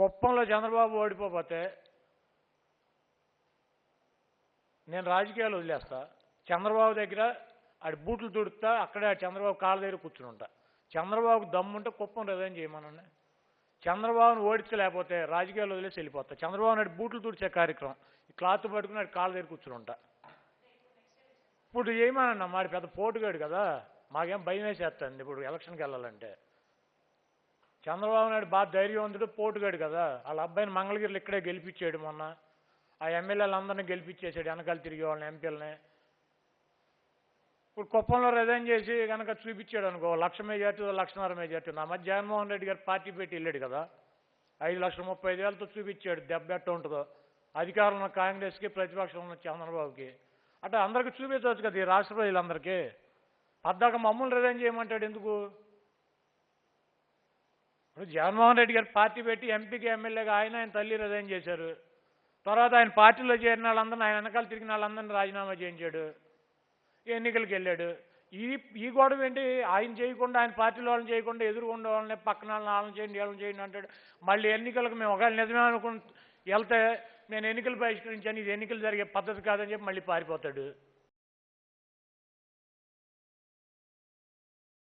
కుప్పంలో చంద్రబాబు ఓడిపోతే నేను రాజకీయాలు వదిలేస్తా. చంద్రబాబు దగ్గర ఆడి బూట్లు తుడుతా అక్కడే చంద్రబాబు కాళ్ళ దగ్గర కూర్చుని ఉంటా చంద్రబాబుకు దమ్ముంటే కుప్పం రిజైన్ చేయమనండి. చంద్రబాబును ఓడించలేకపోతే రాజకీయాలు వదిలేసి వెళ్ళిపోతా. చంద్రబాబు నాడు బూట్లు తుడిచే కార్యక్రమం ఈ క్లాత్ పట్టుకుని ఆడి కాళ్ళ దగ్గర కూర్చుని ఉంటా ఇప్పుడు చేయమనన్నా మరి పెద్ద పోటుగాడు కదా మాకేం భయం వేసేస్తాండి ఇప్పుడు ఎలక్షన్కి వెళ్ళాలంటే. చంద్రబాబు నాయుడు బాగా ధైర్యవంతుడు పోటుగాడు కదా. వాళ్ళ అబ్బాయిని మంగళగిరిలో ఇక్కడే గెలిపించాడు మొన్న. ఆ ఎమ్మెల్యేలందరినీ గెలిపించేసాడు వెనకాల తిరిగే వాళ్ళని ఎంపీలని. ఇప్పుడు కుప్పంలో రిజైన్ చేసి కనుక చూపించాడు అనుకో లక్ష మెజార్టీ లక్షన్నర మెజార్టీ నా మధ్య జగన్మోహన్ రెడ్డి గారు పార్టీ పెట్టి వెళ్ళాడు కదా. ఐదు లక్షల ముప్పై ఐదు వేలతో చూపించాడు దెబ్బ ఎట్ట ఉంటుందో. అధికారంలో కాంగ్రెస్కి ప్రతిపక్షంలో చంద్రబాబుకి. అంటే అందరికీ చూపించవచ్చు కదా ఈ రాష్ట్ర ప్రజలందరికీ. పద్దాక మమ్మల్ని రిజైన్ చేయమంటాడు ఎందుకు? ఇప్పుడు జగన్మోహన్ రెడ్డి గారు పార్టీ పెట్టి ఎంపీకి ఎమ్మెల్యేగా ఆయన ఆయన తల్లి రిజైన్ చేశారు. తర్వాత ఆయన పార్టీలో చేరిన వాళ్ళందరినీ ఆయన వెనకాల తిరిగిన వాళ్ళందరినీ రాజీనామా చేయించాడు. ఎన్నికలకు వెళ్ళాడు. ఈ ఈ గొడవ ఏంటి? ఆయన చేయకుండా ఆయన పార్టీలో వాళ్ళని చేయకుండా ఎదురుకుండా వాళ్ళని పక్కన వాళ్ళని వాళ్ళని చేయండి వాళ్ళని చేయండి అంటాడు. మళ్ళీ ఎన్నికలకు మేము ఒకవేళ నిజమే అనుకుని వెళ్తే నేను ఎన్నికలు బహిష్కరించాను ఇది ఎన్నికలు జరిగే పద్ధతి కాదని చెప్పి మళ్ళీ పారిపోతాడు.